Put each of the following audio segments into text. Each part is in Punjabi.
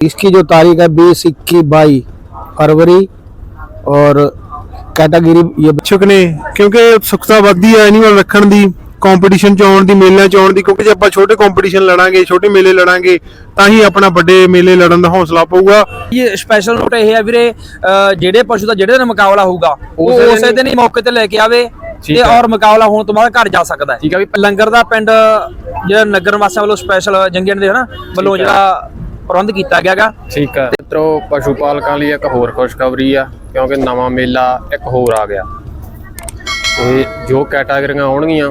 इसकी जो तारीख है बीस इक्कीस बाई फरवरी और कैटेगरी ये ਇਛੁਕ ਨੇ ਕਿਉਂਕਿ ਸੁਖਤਾ ਵੱਧਦੀ ਆ ਐਨੀਮਲ ਰੱਖਣ ਦੀ ਕੰਪੀਟੀਸ਼ਨ ਚ ਆਉਣ ਦੀ ਮੇਲਿਆਂ ਚ ਆਉਣ ਦੀ ਕਿਉਂਕਿ ਜੇ ਆਪਾਂ ਛੋਟੇ ਕੰਪੀਟੀਸ਼ਨ ਲੜਾਂਗੇ ਛੋਟੇ ਮੇਲੇ ਲੜਾਂਗੇ ਤਾਂ ਹੀ ਆਪਣਾ ਵੱਡੇ ਮੇਲੇ ਲੜਨ ਦਾ ਹੌਸਲਾ ਪਊਗਾ ਇਹ ਸਪੈਸ਼ਲ ਨੋਟ ਇਹ ਹੈ ਵੀਰੇ ਅ, ਜਿਹੜੇ ਪਸ਼ੂ ਦਾ ਜਿਹੜੇ ਦਿਨ ਮੁਕਾਬਲਾ ਹੋਊਗਾ ਉਹ ਉਸੇ ਦਿਨ- ਉਸੇ ਦਿਨ ਹੀ ਮੌਕੇ ਤੇ ਲੈ ਕੇ ਆਵੇ ਠੀਕ ਤੇ ਹੈ। ਔਰ ਮੁਕਾਬਲਾ ਹੋਣ ਤੋਂ ਬਾਅਦ ਘਰ ਜਾ ਸਕਦਾ ਹੈ ਠੀਕ ਹੈ ਲੰਗਰ ਦਾ ਪਿੰਡ ਜਿਹੜਾ ਨਗਰ ਵੱਲੋਂ ਸਪੈਸ਼ਲ ਜੰਗੀਆਂ ਦੇ ਪ੍ਰਬੰਧ ਕੀਤਾ ਗਿਆਗਾ। ਠੀਕ ਹੈ ਮਿੱਤਰੋ, ਪਸ਼ੂ ਪਾਲਕਾਂ ਲਈ ਇੱਕ ਹੋਰ ਖੁਸ਼ਖਬਰੀ ਆ, ਕਿਉਂਕਿ ਨਵਾਂ ਮੇਲਾ ਇੱਕ ਹੋਰ ਆ ਗਿਆ। ਤੇ ਜੋ ਕੈਟਾਗਰੀਆਂ ਹੋਣਗੀਆਂ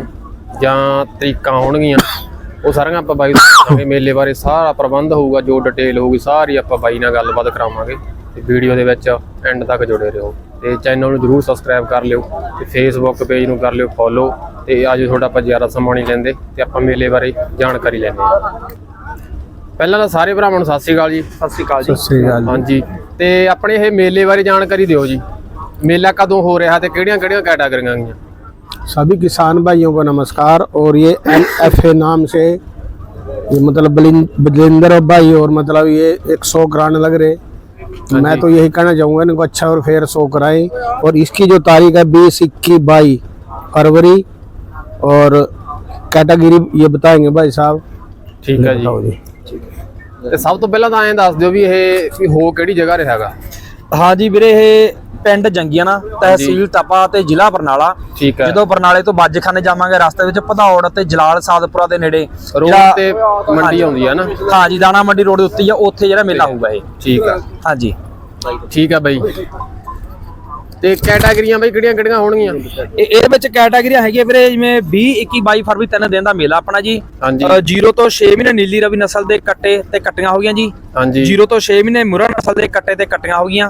ਜਾਂ ਤਰੀਕਾਂ ਹੋਣਗੀਆਂ ਉਹ ਸਾਰੀਆਂ ਆਪਾਂ ਬਾਈ ਨੂੰ ਮੇਲੇ ਬਾਰੇ ਸਾਰਾ ਪ੍ਰਬੰਧ ਹੋਊਗਾ, ਜੋ ਡਿਟੇਲ ਹੋਊਗੀ, ਸਾਰੀ ਆਪਾਂ ਬਾਈ ਨਾਲ ਗੱਲਬਾਤ ਕਰਾਵਾਂਗੇ। ਤੇ ਵੀਡੀਓ ਦੇ ਵਿੱਚ ਐਂਡ ਤੱਕ ਜੁੜੇ ਰਹੋ। ਤੇ ਚੈਨਲ ਨੂੰ ਜਰੂਰ ਸਬਸਕ੍ਰਾਈਬ ਕਰ ਲਿਓ, ਤੇ ਫੇਸਬੁੱਕ ਪੇਜ ਨੂੰ ਕਰ ਲਿਓ ਫੋਲੋ ਤੇ ਅੱਜ ਤੁਹਾਡਾ ਆਪਾਂ ਜ਼ਿਆਦਾ ਸਮਾਂ ਨਹੀਂ ਲੈਂਦੇ, ਤੇ ਆਪਾਂ ਮੇਲੇ ਬਾਰੇ ਜਾਣਕਾਰੀ ਲੈਂਦੇ ਹਾਂ। ਪਹਿਲਾਂ ਤਾਂ ਸਾਰੇ ਭਰਾਵਾਂ ਨੂੰ ਸਤਿ ਸ਼੍ਰੀ ਅਕਾਲ ਜੀ ਸਤਿ ਸ੍ਰੀ ਅਕਾਲ ਜੀ सत श्रीकाल ਹਾਂਜੀ ਤੇ ਆਪਣੇ ਇਹ ਮੇਲੇ ਬਾਰੇ ਜਾਣਕਾਰੀ ਦਿਓ ਜੀ ਮੇਲਾ ਕਦੋਂ ਹੋ ਰਿਹਾ ਤੇ ਕਿਹੜੀਆਂ ਕਿਹੜੀਆਂ ਕੈਟਾਗਰੀਆਂ ਗਈਆਂ सभी किसान भाइयों को नमस्कार और ये एन एफ ए नाम से ये मतलब बलिन- बलिंदर भाई और मतलब ये एक सौ कराने लग रहे मैं तो यही कहना चाहूँगा इनको अच्छा और फेयर शो कराएं और इसकी जो तारीख है बीस इक्कीस बाईस फरवरी और कैटेगरी ये बताएंगे भाई साहब ਠੀਕ ਹੈ ਜੀ बताओ जी ਤੇ ਸਭ ਤੋਂ ਪਹਿਲਾਂ ਤਾਂ ਐਂ ਦੱਸ ਦਿਓ ਵੀ ਇਹ ਵੀ ਹੋ ਕਿਹੜੀ ਜਗ੍ਹਾ ਤੇ ਹੈਗਾ? ਹਾਂ ਜੀ ਵੀਰੇ ਇਹ ਪਿੰਡ ਜੰਗੀਆਣਾ ਤਹਿਸੀਲ ਟਪਾ ਤੇ ਜ਼ਿਲ੍ਹਾ ਬਰਨਾਲਾ। ਠੀਕ ਹੈ। ਜਦੋਂ ਬਰਨਾਲੇ ਤੋਂ ਬਾਜਖਾਨੇ ਜਾਵਾਂਗੇ ਰਸਤੇ ਵਿੱਚ ਭਦੌੜ ਤੇ ਜਲਾਲ ਸਾਦਪੁਰਾ ਦੇ ਨੇੜੇ। ਰੋਡ ਤੇ ਮੰਡੀ ਆਉਂਦੀ ਆ ਨਾ? ਹਾਂ ਜੀ ਦਾਣਾ ਮੰਡੀ ਰੋਡ ਦੇ ਉੱਤੇ ਹੀ ਆ ਉੱਥੇ ਜਿਹੜਾ ਮੇਲਾ ਹੋਊਗਾ ਇਹ। ਠੀਕ ਹਾਂ ਜੀ। ਠੀਕ ਆ ਬਾਈ। ਤੇ ਕੈਟਾਗਰੀਆਂ ਬਾਈ ਕਿਹੜੀਆਂ ਕਿਹੜੀਆਂ ਹੋਣਗੀਆਂ? ਇਹ ਇਹਦੇ ਵਿੱਚ ਕੈਟਾਗਰੀਆਂ ਹੈਗੀਆਂ ਵੀਰੇ ਜਿਵੇਂ 20 21 22 ਫਰਵਰੀ ਤਿੰਨ ਦਿਨ ਦਾ ਮੇਲਾ ਆਪਣਾ ਜੀ। ਹਾਂਜੀ। 0 ਤੋਂ 6 ਮਹੀਨੇ ਨੀਲੀ ਰਵੀ ਨਸਲ ਦੇ ਕੱਟੇ ਤੇ ਕੱਟੀਆਂ ਹੋ ਗਈਆਂ ਜੀ। ਹਾਂਜੀ। 0 ਤੋਂ 6 ਮਹੀਨੇ ਮੁਰਾ ਨਸਲ ਦੇ ਕੱਟੇ ਤੇ ਕੱਟੀਆਂ ਹੋ ਗਈਆਂ।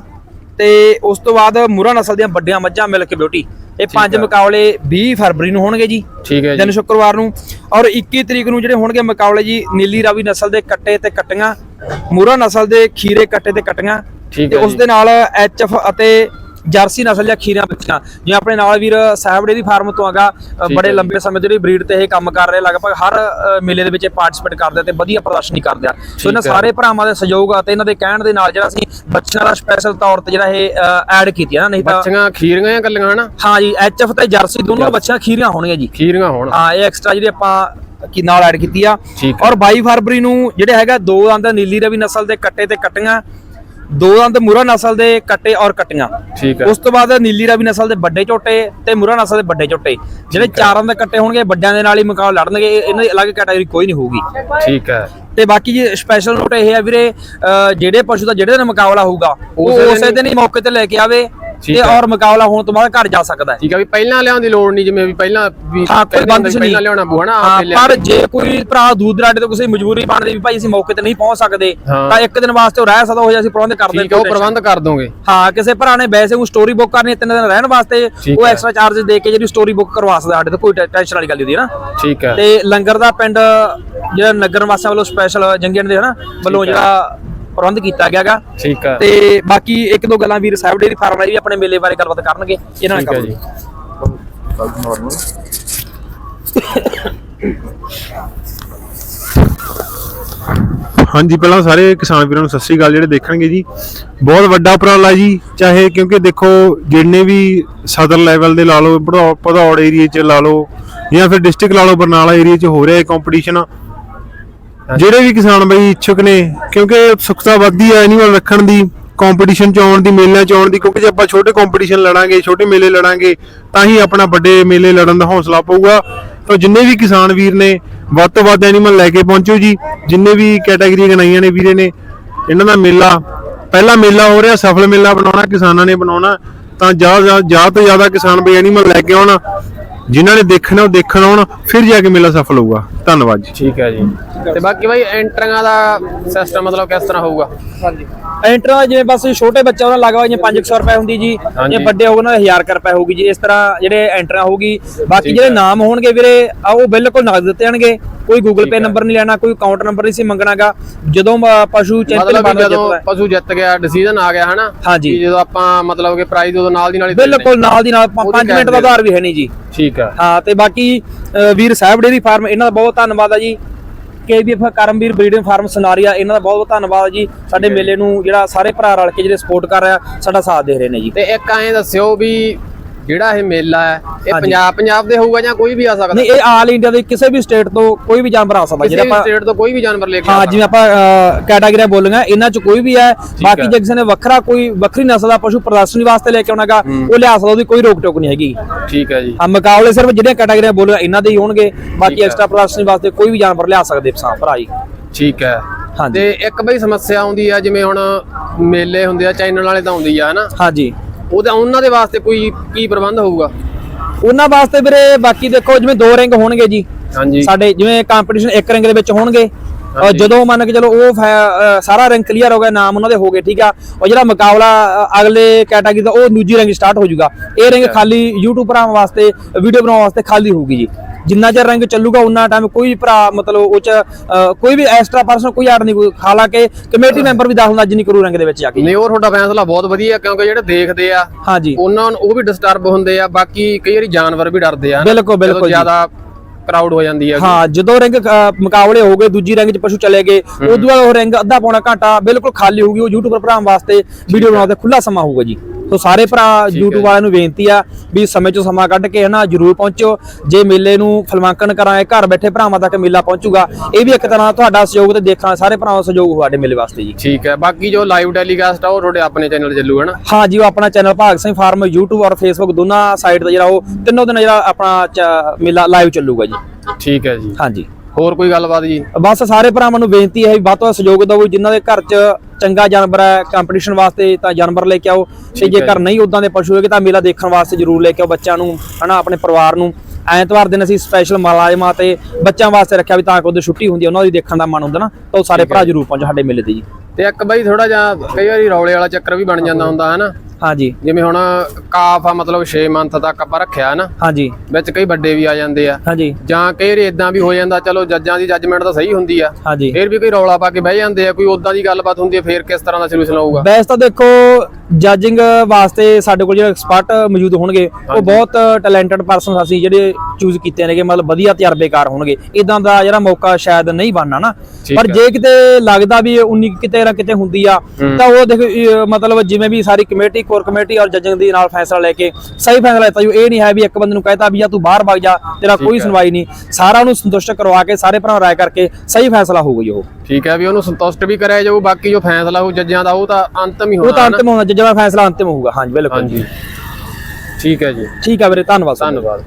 ਤੇ ਉਸ ਤੋਂ ਬਾਅਦ ਮੁਰਾ ਨਸਲ ਦੀਆਂ ਵੱਡੀਆਂ ਮੱਝਾਂ ਮਿਲਕ ਬਿਊਟੀ ਇਹ ਪੰਜ। ਮੁਕਾਬਲੇ 20 ਫਰਵਰੀ ਨੂੰ ਹੋਣਗੇ ਜੀ ਠੀਕ ਹੈ ਦਿਨ ਜੀ ਸ਼ੁੱਕਰਵਾਰ ਨੂੰ। ਔਰ 21 ਤਰੀਕ ਨੂੰ ਜਿਹੜੇ ਹੋਣਗੇ ਮੁਕਾਬਲੇ ਜੀ ਨੀਲੀ ਰਾਵੀ ਨਸਲ ਦੇ ਕੱਟੇ ਤੇ ਕੱਟੀਆਂ ਮੂਰਾ ਨਸਲ ਦੇ ਖੀਰੇ ਕੱਟੇ ਤੇ ਕੱਟੀਆਂ। ਠੀਕ ਤੇ ਹੈ ਉਸ ਜੀ। ਦੇ ਨਾਲ ਐਚਐਫ ਅਤੇ ਜਰਸੀ ਨਸਲ ਦੀਆਂ ਖੀਰਾਂ ਬੱਚੀਆਂ। ਜਿਵੇਂ ਆਪਣੇ ਨਾਲ ਵੀਰ ਸਾਹਿਬ ਡੇਰੀ ਫਾਰਮ ਤੋਂ ਆਗਾ ਬੜੇ ਹੈ ਜੀ। ਲੰਬੇ ਸਮੇਂ ਤੋਂ ਜਿਹੜੀ ਬਰੀਡ ਤੇ ਇਹ ਕੰਮ ਕਰ ਰਹੇ ਲਗਭਗ ਹਰ ਮੇਲੇ ਦੇ ਵਿੱਚ ਪਾਰਟਿਸਿਪੇਟ ਕਰਦੇ ਤੇ ਵਧੀਆ ਪ੍ਰਦਰਸ਼ਨੀ ਕਰਦੇ ਆ। ਸੋ ਇਹਨਾਂ ਹੈ। ਸਾਰੇ ਭਰਾਵਾਂ ਦੇ ਸਹਿਯੋਗ ਅਤੇ ਇਹਨਾਂ ਦੇ ਕਹਿਣ ਦੇ ਨਾਲ ਜਿਹੜਾ ਅਸੀਂ ਬੱਚਿਆਂ ਦਾ ਸਪੈਸ਼ਲ ਤੌਰ ਤੇ ਜਿਹੜਾ ਇਹ ਐਡ ਕੀਤੀਆਂ ਨਾ ਨਹੀਂ ਤਾਂ ਬੱਚੀਆਂ ਖੀਰੀਆਂ ਜਾਂ ਕੱਲੀਆਂ ਹਨਾ? ਹਾਂ ਜੀ ਐਚਐਫ ਤੇ ਜਰਸੀ ਦੋਨੋਂ ਬੱਚਿਆਂ ਖੀਰੀਆਂ ਹੋਣਗੀਆਂ ਜੀ। ਖੀਰੀਆਂ ਹੋਣ। ਹਾਂ ਇਹ ਐਕਸਟਰਾ ਜਿਹੜੀ ਆਪਾਂ ਕੀ ਨਾਲ ਐਡ ਕੀਤੀ ਆ। ਔਰ 22 ਫਰਵਰੀ ਨੂੰ ਜਿਹੜੇ ਹੈਗਾ ਦੋ ਦੰਦ ਨੀਲੀ ਰਵੀ ਨਸਲ ਦੇ ਕੱਟੇ ਤੇ ਕੱਟੀਆਂ। ਦੋ ਦੰਦ ਮੁਰਾ ਨਸਲ ਦੇ ਕੱਟੇ ਔਰ ਕੱਟੀਆਂ। ਠੀਕ ਹੈ। ਉਸ ਤੋਂ ਬਾਅਦ ਨੀਲੀ ਰਵੀ ਨਸਲ ਦੇ ਵੱਡੇ ਝੋਟੇ ਤੇ ਮੁਰਾ ਨਸਲ ਦੇ ਵੱਡੇ ਝੋਟੇ। ਜਿਹੜੇ ਚਾਰਾਂ ਦੇ ਕੱਟੇ ਹੋਣਗੇ ਵੱਡਿਆਂ ਦੇ ਨਾਲ ਹੀ ਮੁਕਾਬਲਾ ਲੜਨਗੇ ਇਹ- ਇਹਨਾਂ ਦੀ ਅਲੱਗ ਕੈਟਾਗਰੀ ਕੋਈ ਨਹੀਂ ਹੋਊਗੀ। ਠੀਕ ਹੈ। ਤੇ ਬਾਕੀ ਜੀ ਸਪੈਸ਼ਲ ਨੋਟ ਇਹ ਹੈ ਵੀਰੇ ਜਿਹੜੇ ਪਸ਼ੂ ਦਾ ਜਿਹੜੇ ਦਿਨ ਮੁਕਾਬਲਾ ਹੋਊਗਾ ਉਹ ਉਸੇ ਦਿਨ ਹੀ ਮੌਕੇ ਤੇ ਲੈ ਕੇ ਆਵੇ। ਤੇ ਹੈ। ਔਰ ਮੁਕਾਬਲਾ ਹੋਣ ਤੋਂ ਬਾਅਦ ਘਰ ਜਾ ਸਕਦਾ ਹੈ ਠੀਕ ਆ ਵੀ ਪਹਿਲਾਂ ਲਿਆਉਣ ਦੀ ਲੋੜ ਨਹੀਂ ਜਿਵੇਂ ਵੀ ਪਹਿਲਾਂ ਵੀ ਹਾਂ ਕੋਈ ਕਹਿੰਦੇ ਬੰਦਸ਼ ਹੁੰਦੇ ਨਹੀਂ ਪਹਿਲਾਂ ਲਿਆਉਣਾ ਪਊ ਹਨਾ ਹਾਂ, ਪਰ ਜੇ ਕੋਈ ਭਰਾ ਦੂਰ ਦਰਾਡੇ ਤੋਂ ਕਿਸੇ ਮਜਬੂਰੀ ਬਣਦੀ ਵੀ ਭਾਈ ਅਸੀਂ ਮੌਕੇ ਤੇ ਨਹੀਂ ਪਹੁੰਚ ਸਕਦੇ ਹਾਂ। ਤਾਂ ਇੱਕ ਦਿਨ ਵਾਸਤੇ ਉਹ ਰਹਿ ਸਕਦਾ ਉਹ ਜਿਹਾ ਅਸੀਂ ਪ੍ਰਬੰਧ ਕਰਦੇ ਠੀਕ ਹੈ ਉਹ ਪ੍ਰਬੰਧ ਕਰ ਦੋਗੇ ਹਾਂ ਕਿਸੇ ਭਰਾ ਨੇ ਵੈਸੇ ਉਹ ਸਟੋਰੀ ਬੁੱਕ ਕਰਨੀ ਹੈ ਤਿੰਨ ਦਿਨ ਰਹਿਣ ਵਾਸਤੇ ਉਹ ਹੈ। ਐਕਸਟਰਾ ਚਾਰਜ ਦੇ ਕੇ ਜਿਹੜੀ ਸਟੋਰੀ ਬੁੱਕ ਕਰਵਾ ਸਕਦਾ ਸਾਡੇ ਤੋਂ ਕੋਈ ਟੈਨਸ਼ਨ ਵਾਲੀ ਗੱਲ ਨਹੀਂ ਹੁੰਦੀ ਨਾ ਠੀਕ ਹੈ ਤੇ ਲੰਗਰ ਦਾ ਪਿੰਡ ਜਿਹੜਾ ਨਗਰ ਵਾਸੀਆਂ ਵੱਲੋਂ ਸਪੈਸ਼ਲ ਜੰਗੀਆਂ ਦੇ ਹਨਾ ਵੱਲੋਂ ਹੈ। ਜਿਹੜਾ ਪ੍ਰਬੰਧ ਕੀਤਾ ਗਿਆਗਾ। ਠੀਕ ਹੈ ਤੇ ਬਾਕੀ ਇੱਕ ਦੋ ਗੱਲਾਂ ਵੀਰ ਸਾਹਿਬ ਡੇਰੀ ਫਾਰਮ ਵਾਲੇ ਵੀ ਆਪਣੇ ਮੇਲੇ ਬਾਰੇ ਗੱਲਬਾਤ ਕਰਨਗੇ। ਇਹਨਾਂ ਨਾਲ ਠੀਕ ਹੈ ਕਰੋ ਜੀ। ਹਾਂਜੀ ਪਹਿਲਾਂ ਸਾਰੇ ਕਿਸਾਨ ਵੀਰਾਂ ਨੂੰ ਸਤਿ ਸ੍ਰੀ ਅਕਾਲ ਜਿਹੜੇ ਦੇਖਣਗੇ ਜੀ। ਬਹੁਤ ਵੱਡਾ ਉਪਰਾਲਾ ਜੀ ਚਾਹੇ ਕਿਉਂਕਿ ਦੇਖੋ ਜਿੰਨੇ ਵੀ ਸਦਰ ਲੈਵਲ ਦੇ ਲਾ ਲਓ ਭਦੌ- ਭਦੌੜ ਏਰੀਏ 'ਚ ਲਾ ਲਓ ਜਾਂ ਫਿਰ ਡਿਸਟ੍ਰਿਕਟ ਲਾ ਲਓ ਬਰਨਾਲਾ ਏਰੀਏ 'ਚ ਹੋ ਰਿਹਾ ਇਹ ਕੰਪੀਟੀਸ਼ਨ ਜਿਹੜੇ ਵੀ ਕਿਸਾਨ ਬਈ ਇੱਛੁਕ ਨੇ ਕਿਉਂਕਿ ਸੁਖਤਾ ਵੱਧਦੀ ਹੈ ਐਨੀਮਲ ਰੱਖਣ ਦੀ ਕੰਪੀਟੀਸ਼ਨ 'ਚ ਆਉਣ ਦੀ ਮੇਲਿਆਂ 'ਚ ਆਉਣ ਦੀ ਕਿਉਂਕਿ ਜੇ ਆਪਾਂ ਛੋਟੇ ਕੰਪੀਟੀਸ਼ਨ ਲੜਾਂਗੇ ਛੋਟੇ ਮੇਲੇ ਲੜਾਂਗੇ ਤਾਂ ਹੀ ਆਪਣਾ ਵੱਡੇ ਮੇਲੇ ਲੜਨ ਦਾ ਹੌਸਲਾ ਪਊਗਾ। ਤਾਂ ਜਿੰਨੇ ਵੀ ਕਿਸਾਨ ਵੀਰ ਨੇ ਵੱਧ ਤੋਂ ਵੱਧ ਐਨੀਮਲ ਲੈ ਕੇ ਪਹੁੰਚੋ ਜੀ। ਜਿੰਨੇ ਵੀ ਕੈਟਾਗਰੀ ਗਣਾਈਆਂ ਨੇ ਵੀਰੇ ਨੇ ਇਹਨਾਂ ਦਾ ਮੇਲਾ ਪਹਿਲਾ ਮੇਲਾ ਹੋ ਰਿਹਾ ਸਫਲ ਮੇਲਾ ਬਣਾਉਣਾ ਕਿਸਾਨਾਂ ਨੇ ਬਣਾਉਣਾ। ਤਾਂ ਜ਼ਿਆਦਾ ਜ਼ਿਆਦਾ ਤੋਂ ਜ਼ਿਆਦਾ ਕਿਸਾਨ ਬਈ ਐਨੀਮਲ ਲੈ ਕੇ ਆਉਣ ਜਿਨ੍ਹਾਂ ਨੇ ਦੇਖਣਾ ਉਹ ਦੇਖਣ ਆਉਣ ਫਿਰ ਜਾ ਕੇ ਮੇਲਾ ਸਫਲ ਹੋਊਗਾ। ਧੰਨਵਾਦ ਜੀ। ਠੀਕ ਹੈ ਜੀ। ਤੇ ਬਾਕੀ ਬਾਈ ਐਂਟਰੀਆਂ ਦਾ ਸਿਸਟਮ ਮਤਲਬ ਕਿਸ ਤਰ੍ਹਾਂ ਹੋਊਗਾ? ਹਾਂਜੀ। ਐਂਟਰ ਜਿਵੇਂ ਬਸ ਛੋਟੇ ਬੱਚਾ ਉਹਨਾਂ ਲਗਵਾ ਜਿਵੇਂ 500 ਰੁਪਏ ਹੁੰਦੀ ਜੀ। ਜੇ ਵੱਡੇ ਹੋਗੇ ਉਹਨਾਂ ਦਾ 1000 ਰੁਪਏ ਹੋਊਗੀ ਜੀ ਇਸ ਤਰ੍ਹਾਂ ਜਿਹੜੇ ਐਂਟਰਾਂ ਹੋਊਗੀ। ਬਾਕੀ ਜਿਹੜੇ। ਨਾਮ ਹੋਣਗੇ ਵੀਰੇ ਆ ਉਹ ਬਿਲਕੁਲ ਨਗਦ ਦਿੱਤੇ ਜਾਣਗੇ ਕੋਈ ਗੂਗਲ ਪੇ। ਨੰਬਰ ਨਹੀਂ ਲੈਣਾ ਕੋਈ ਅਕਾਊਂਟ ਨੰਬਰ ਨਹੀਂ ਸੀ ਮੰਗਣਾਗਾ। ਜਦੋਂ ਪਸ਼ੂ ਚੈਂਪੀਅਨ ਜਿੱਤਦਾ ਹੈ। ਪਸ਼ੂ ਜਿੱਤ ਗਿਆ ਡਿਸੀਜਨ ਆ ਗਿਆ ਹਨਾ? ਹਾਂਜੀ। ਜਦੋਂ ਆਪਾਂ ਮਤਲਬ ਕਿ ਪ੍ਰਾਈਜ਼ ਉਦੋਂ ਨਾਲ ਦੀ ਨਾਲ ਬਿਲਕੁਲ ਨਾਲ ਦੀ ਨਾਲ ਉਹਦੀ 5 ਮਿੰਟ ਦਾ ਆਧਾਰ ਵੀ ਹੈ ਨਹੀਂ ਜੀ। ਠੀਕ ਹੈ। ਹਾਂ ਤੇ ਬਾਕੀ ਵੀਰ ਸਾਹਿਬ ਡੇਰੀ ਫਾਰਮ ਇਹਨਾਂ ਦਾ ਬਹੁਤ ਧੰਨਵਾਦ ਆ ਜੀ। KBF Karamveer breeding farm Sanaria ਇਹਨਾਂ ਦਾ ਬਹੁਤ ਬਹੁਤ ਧੰਨਵਾਦ ਜੀ। ਸਾਡੇ ਮੇਲੇ ਨੂੰ ਜਿਹੜਾ ਸਾਰੇ ਭਰਾ ਰਲ ਕੇ ਜਿਹੜੇ ਸਪੋਰਟ ਕਰ ਰਿਹਾ ਸਾਡਾ ਸਾਥ ਦੇ ਰਹੇ ਨੇ ਜੀ। ਤੇ ਇੱਕ ਐਂ ਦੱਸਿਓ ਵੀ ਜਿਹੜਾ ਇਹ ਮੇਲਾ ਹੈ ਇਹ ਹਾਂਜੀ। ਪੰਜਾਬ ਪੰਜਾਬ ਦੇ ਹੋਊਗਾ ਜਾਂ ਕੋਈ ਵੀ ਆ ਸਕਦਾ? ਨਹੀਂ ਇਹ ਆਲ ਇੰਡੀਆ ਦੇ ਕਿਸੇ ਵੀ ਸਟੇਟ ਤੋਂ ਕੋਈ ਵੀ ਜਾਨਵਰ ਆ ਸਕਦਾ ਕਿਸੇ ਵੀ ਆਪਾਂ ਸਟੇਟ ਤੋਂ ਕੋਈ ਵੀ ਜਾਨਵਰ ਲੈ ਕੇ ਆ ਹਾਂ ਸਕਦਾ। ਜਿਵੇਂ ਆਪਾਂ ਕੈਟਾਗਰੀ ਬੋਲੀਆਂ ਇਹਨਾਂ ਚ ਕੋਈ ਵੀ ਹੈ। ਬਾਕੀ ਜੇ ਕਿਸੇ ਨੇ ਵੱਖਰਾ ਕੋਈ ਵੱਖਰੀ ਨਸਲ ਦਾ ਪਸ਼ੂ ਪ੍ਰਦਰਸ਼ਨੀ ਵਾਸਤੇ ਲੈ ਕੇ ਆਉਣਾਗਾ ਉਹ ਲਿਆ ਸਕਦਾ ਉਹਦੀ ਕੋਈ ਰੋਕ ਟੋਕ ਨਹੀਂ ਹੈਗੀ। ਠੀਕ ਹੈ ਜੀ। ਆ ਮੁਕਾਬਲੇ ਸਿਰਫ ਜਿਹੜੀਆਂ ਕੈਟਾਗਰੀਆਂ ਬੋਲੀਆਂ ਇਹਨਾਂ ਦੇ ਹੀ ਹੋਣਗੇ। ਬਾਕੀ ਹੈ। ਐਕਸਟਰਾ ਪ੍ਰਦਰਸ਼ਨੀ ਵਾਸਤੇ ਕੋਈ ਵੀ ਜਾਨਵਰ ਲਿਆ ਸਕਦੇ ਪਸਾ ਭਰਾ ਜੀ। ਠੀਕ ਹੈ। ਹਾਂਜੀ। ਤੇ ਇੱਕ ਬਈ ਸਮੱਸਿਆ ਆਉਂਦੀ ਆ ਜਿਵੇਂ ਹੁਣ ਮੇਲੇ ਹੁੰਦੇ ਆ ਚੈਨਲ ਵਾਲੇ ਤਾਂ ਆਉਂਦੀ ਆ ਹਨਾ? ਹਾਂਜੀ। ਉਹਦਾ ਉਹਨਾਂ ਦੇ ਵਾਸਤੇ ਕੋਈ ਕੀ ਪ੍ਰਬੰਧ ਹੋਊਗਾ? ਉਹਨਾਂ ਵਾਸਤੇ ਵੀਰੇ ਬਾਕੀ ਦੇਖੋ ਜਿਵੇਂ ਦੋ ਰਿੰਗ ਹੋਣਗੇ ਜੀ। ਹਾਂਜੀ। ਸਾਡੇ ਜਿਵੇਂ ਕੰਪੀਟੀਸ਼ਨ ਇੱਕ ਰਿੰਗ ਦੇ ਵਿੱਚ ਹੋਣਗੇ। ਔਰ। ਜਦੋਂ ਮੰਨ ਕੇ ਚਲੋ ਉਹ ਸਾਰਾ ਰਿੰਗ ਕਲੀਅਰ ਹੋ ਗਿਆ ਨਾਮ ਉਹਨਾਂ ਦੇ ਹੋ ਗਏ ਠੀਕ ਆ? ਉਹ ਜਿਹੜਾ ਮੁਕਾਬਲਾ ਅਗਲੇ ਕੈਟਾਗਰੀ ਦਾ ਉਹ ਦੂਜੀ ਰਿੰਗ ਸਟਾਰਟ ਹੋ ਜਾਊਗਾ। ਇਹ ਰਿੰਗ ਖਾਲੀ YouTube ਭਰਾਵਾਂ ਵਾਸਤੇ ਵੀਡੀਓ ਬਣਾਉਣ ਵਾਸਤੇ ਖਾਲੀ ਹੋਊਗੀ ਜੀ। ਜਿੰਨਾ ਚਿਰ ਰਿੰਗ ਚੱਲੂਗਾ ਉਹਨਾਂ ਟਾਈਮ ਕੋਈ ਭਰਾ ਮਤਲਬ ਉਹ ਚ ਕੋਈ ਵੀ ਐਕਸਟਰਾ ਪਰਸਨ ਕੋਈ ਆੜ ਨਹੀਂ ਕੋਈ ਹਾਲਾਂਕਿ ਕਮੇਟੀ ਮੈਂਬਰ ਵੀ ਦਾਖਲ ਅੱਜ ਨਹੀਂ ਕਰੂ ਰਿੰਗ ਦੇ ਵਿੱਚ ਜਾ ਕੇ ਨਹੀਂ ਉਹ ਤੁਹਾਡਾ ਫੈਸਲਾ ਬਹੁਤ ਵਧੀਆ ਕਿਉਂਕਿ ਜਿਹੜੇ ਦੇਖਦੇ ਆ ਹਾਂਜੀ। ਉਹਨਾਂ ਨੂੰ ਉਹ ਵੀ ਡਿਸਟਰਬ ਹੁੰਦੇ ਆ ਬਾਕੀ ਕਈ ਵਾਰੀ ਜਾਨਵਰ ਵੀ ਡਰਦੇ ਆ ਬਿਲਕੁਲ, ਬਿਲਕੁਲ। ਜ਼ਿਆਦਾ ਕਰਾਊਡ ਹੋ ਜਾਂਦੀ ਹੈ ਹਾਂ ਜਦੋਂ ਰਿੰਗ ਮੁਕਾਬਲੇ ਹੋ ਗਏ ਦੂਜੀ ਰਿੰਗ 'ਚ ਪਸ਼ੂ ਚਲੇ ਗਏ ਉਦੋਂ ਬਾਅਦ ਉਹ ਰਿੰਗ ਅੱਧਾ ਪੌਣਾ ਘੰਟਾ ਬਿਲਕੁਲ ਖਾਲੀ ਹੋਊਗੀ ਉਹ ਯੂਟਿਊਬਰ ਭਰਾਵਾਂ ਵਾਸਤੇ ਵੀਡੀਓ ਬਣਾਉਣ ਦਾ ਖੁੱਲਾ ਸਮਾਂ ਹੋਊਗਾ ਜੀ। ਸੋ ਸਾਰੇ ਭਰਾ YouTube ਵਾਲਿਆਂ ਨੂੰ ਬੇਨਤੀ ਆ ਵੀ ਸਮੇਂ 'ਚੋਂ ਸਮਾਂ ਕੱਢ ਕੇ ਹਨਾ ਜਰੂਰ ਪਹੁੰਚੋ। ਜੇ ਮੇਲੇ ਨੂੰ ਫਿਲਮਾਂਕਣ ਕਰਾਂਗੇ ਘਰ ਬੈਠੇ ਭਰਾਵਾਂ ਤੱਕ ਮੇਲਾ ਪਹੁੰਚੂਗਾ ਇਹ ਵੀ ਇੱਕ ਤਰ੍ਹਾਂ ਤੁਹਾਡਾ ਸਹਿਯੋਗ ਤੇ ਦੇਖਣਾ ਸਾਰੇ ਭਰਾਵਾਂ ਦਾ ਸਹਿਯੋਗ ਸਾਡੇ ਮੇਲੇ ਵਾਸਤੇ ਜੀ। ਠੀਕ ਹੈ ਬਾਕੀ ਜੋ ਲਾਈਵ ਟੈਲੀਕਾਸਟ ਆ ਉਹ ਤੁਹਾਡੇ ਆਪਣੇ ਚੈਨਲ ਚੱਲੂ ਹੈ ਨਾ? ਹਾਂ ਜੀ ਉਹ ਆਪਣਾ channel Bhag Singh farm YouTube ਔਰ Facebook ਦੋਨਾਂ ਸਾਈਟ ਤੇ ਜਿਹੜਾ ਉਹ ਤਿੰਨੋਂ ਦਿਨ ਜਿਹੜਾ ਆਪਣਾ ਮੇਲਾ ਲਾਈਵ ਚੱਲੂਗਾ ਜੀ। ਠੀਕ ਹੈ ਜੀ। ਹਾਂਜੀ ਹੋਰ ਕੋਈ ਗੱਲਬਾਤ ਜੀ? ਬਸ ਸਾਰੇ ਭਰਾਵਾਂ ਨੂੰ ਬੇਨਤੀ ਹੈ ਵੀ ਵੱਧ ਤੋਂ ਵੱਧ ਸਹਿਯੋਗ ਦਿਓ ਜਿਨ੍ਹਾਂ ਦੇ ਘਰ 'ਚ ਚੰਗਾ ਜਾਨਵਰ ਹੈ ਕੰਪੀਟੀਸ਼ਨ ਵਾਸਤੇ ਤਾਂ ਜਾਨਵਰ ਲੈ ਕੇ ਆਓ। ਤੇ ਜੇਕਰ ਨਹੀਂ ਉਦਾਂ ਦੇ ਪਸ਼ੂ ਹੈਗੇ ਤਾਂ ਮੇਲਾ ਦੇਖਣ ਵਾਸਤੇ ਜ਼ਰੂਰ ਲੈ ਕੇ ਆਓ ਬੱਚਿਆਂ ਨੂੰ ਹਨਾ ਆਪਣੇ ਪਰਿਵਾਰ ਨੂੰ। ਐਤਵਾਰ ਦਿਨ ਅਸੀਂ ਸਪੈਸ਼ਲ ਮੁਲਾਜ਼ਮਾਂ ਤੇ ਬੱਚਿਆਂ ਵਾਸਤੇ ਰੱਖਿਆ ਵੀ ਤਾਂ ਕਿ ਉਹਦੀ ਛੁੱਟੀ ਹੁੰਦੀ ਹੈ ਉਹਨਾਂ ਦੀ ਦੇਖਣ ਦਾ ਮਨ ਹੁੰਦਾ ਨਾ ਤਾਂ ਉਹ ਸਾਰੇ ਭਰਾ ਜ਼ਰੂਰ ਪਹੁੰਚੋ ਸਾਡੇ ਮੇਲੇ ਤੇ ਜੀ। ਤੇ ਇੱਕ ਬਾਈ ਥੋੜਾ ਜਿਹਾ ਕਈ ਵਾਰੀ ਰੌਲੇ ਵਾਲਾ ਚੱਕਰ ਵੀ ਬਣ ਜਾਂਦਾ ਹੁੰਦਾ ਹੈ ਨਾ ਹਾਂਜੀ। ਜਿਵੇਂ ਹੁਣ ਕਾਫ ਆ ਮਤਲਬ 6 ਮੰਥ ਤੱਕ ਆਪਾਂ ਰੱਖਿਆ ਨਾ ਹਾਂਜੀ। ਵਿੱਚ ਕਈ ਵੱਡੇ ਵੀ ਆ ਜਾਂਦੇ ਆ। ਹਾਂਜੀ। ਜਾਂ ਕਈ ਵਾਰੀ ਇਦਾਂ ਵੀ ਹੋ ਜਾਂਦਾ ਚਲੋ ਜੱਜਾਂ ਦੀ ਜੱਜਮੈਂਟ ਤਾਂ ਸਹੀ ਹੁੰਦੀ ਆ। ਹਾਂਜੀ। ਫਿਰ ਵੀ ਕੋਈ ਰੌਲਾ ਪਾ ਕੇ ਬਹਿ ਜਾਂਦੇ ਆ ਕੋਈ ਉਦਾਂ ਦੀ ਗੱਲਬਾਤ ਹੁੰਦੀ ਆ ਫਿਰ ਕਿਸ ਤਰ੍ਹਾਂ ਦਾ ਸੋਲੂਸ਼ਨ ਆਊਗਾ ਵੈਸੇ ਤਾਂ ਦੇਖੋ ਜੱਜਿੰਗ ਵਾਸਤੇ ਸਾਡੇ ਕੋਲ ਜਿਹੜੇ ਐਕਸਪਰਟ ਮੌਜੂਦ ਹੋਣਗੇ ਉਹ ਬਹੁਤ ਟੈਲੈਂਟਡ ਪਰਸਨ ਅਸੀਂ ਜਿਹੜੇ ਚੂਜ਼ ਕੀਤੇ ਨੇਗੇ ਮਤਲਬ ਵਧੀਆ ਤਜਰਬੇਕਾਰ ਹੋਣਗੇ। ਇਦਾਂ ਦਾ ਜਿਹੜਾ ਮੌਕਾ ਸ਼ਾਇਦ ਨਹੀਂ ਬਣਨਾ ਨਾ। ਪਰ। ਜੇ ਕਿਤੇ ਲੱਗਦਾ ਵੀ 19 ਕਿਤੇ ਨਾ ਕਿਤੇ ਹੁੰਦੀ ਆ ਤਾਂ ਉਹ ਦੇਖੋ ਮਤਲਬ ਜਿਵੇਂ ਵੀ ਸਾਰੀ ਕਮੇਟੀ ਕੋਰ ਕਮੇਟੀ ਔਰ ਜੱਜਿੰਗ ਦੇ ਨਾਲ ਫੈਸਲਾ ਲੈ ਕੇ ਸਹੀ ਫੈਸਲਾ ਲੈਤਾ ਜੀ ਇਹ ਨਹੀਂ ਹੈ ਵੀ ਇੱਕ ਬੰਦੇ ਨੂੰ ਕਹਿਤਾ ਵੀ ਜਾਂ ਤੂੰ ਬਾਹਰ ਵਗ ਜਾ ਤੇਰਾ ਕੋਈ। ਸੁਣਵਾਈ ਨਹੀਂ। ਸਾਰਾ ਉਹਨੂੰ ਸੰਤੁਸ਼ਟ ਕਰਵਾ ਕੇ ਸਾਰੇ ਭਰਾ ਰਾਏ ਕਰਕੇ ਸਹੀ ਫੈਸਲਾ ਹੋਊਗਾ ਜੀ ਉਹ। ਠੀਕ ਹੈ ਵੀ ਉਹਨੂੰ ਸੰਤੁਸ਼ਟ ਵੀ ਕਰਿਆ ਜਾਊ ਬਾਕੀ ਜੋ ਫੈਸਲਾ ਹੋਊ ਜੱਜਾਂ ਦਾ ਉਹ ਤਾਂ ਅੰਤਮ ਹੀ ਉਹ ਹੋਣਾ ਤਾਂ ਹੈ ਨਾ। ਅੰਤਿਮ ਹੋਣਾ ਦਾ ਫੈਸਲਾ ਅੰਤਿਮ ਹੋਊਗਾ। ਹਾਂਜੀ ਬਿਲਕੁਲ ਹਾਂਜੀ। ਠੀਕ ਹੈ ਜੀ। ਠੀਕ ਹੈ ਵੀਰੇ ਧੰਨਵਾਦ। ਧੰਨਵਾਦ।